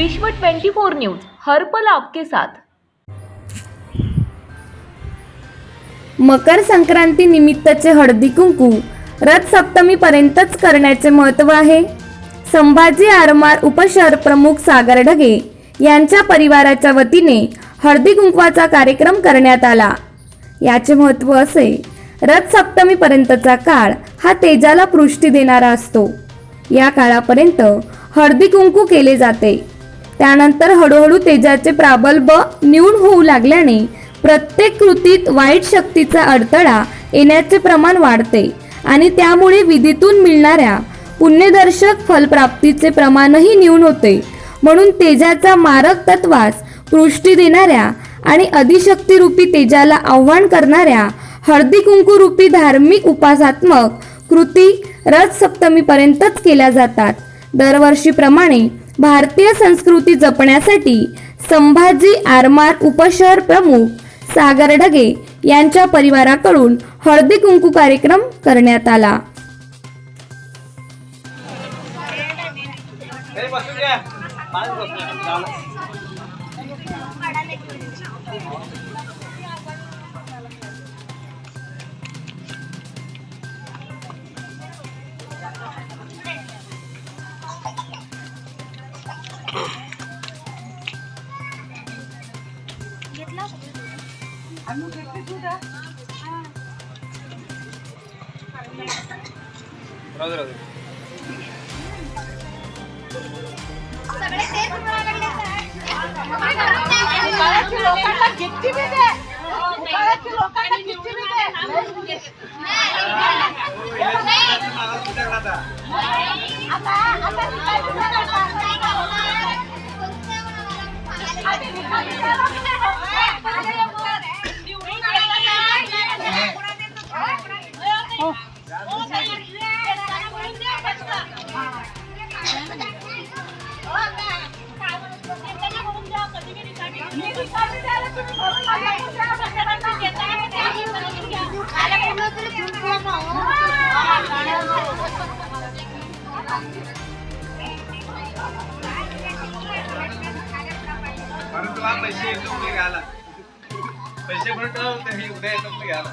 विश्व 24 न्यूज हर पल आपके साथ. मकर संक्रांती निमित्तचे हळदी कुंकू रथ सप्तमीपर्यंतच करण्याचे महत्त्व आहे. संभाजी आरमार उपशहर प्रमुख सागर ढगे यांच्या परिवाराच्या वतीने हळदी कुंकवाचा कार्यक्रम करण्यात आला. याचे महत्त्व असे रथ सप्तमीपर्यंतचा काळ हा तेजाला पृष्टी देणारा असतो. या काळापर्यंत हळदी कुंकू केले जाते. त्यानंतर हळूहळू तेजाचे प्राबल्ब न्यून होऊ लागल्याने प्रत्येक कृतीत वाईट शक्तीचा अडथळा येण्याचे प्रमाण वाढते आणि त्यामुळे विधीतून मिळणाऱ्या पुण्यदर्शक फलप्राप्तीचे प्रमाणही न्यून होते. म्हणून तेजाचा मारक तत्वास पुष्टी देणाऱ्या आणि अधिशक्तीरूपी तेजाला आव्हान करणाऱ्या हळदी कुंकूरूपी धार्मिक उपासात्मक कृती रथ सप्तमीपर्यंतच केल्या जातात. दरवर्षीप्रमाणे भारतीय संस्कृती जपण्यासाठी संभाजी आरमार उपशहर प्रमुख सागर ढगे यांच्या परिवाराकडून हळदी कुंकू कार्यक्रम करण्यात आला. राहू दे, राहू दे. लोकांना किती लोकांना तुला पैसे येतो घ्यायला पैसे म्हणून ठेव, हे उद्या येतो. घ्यायला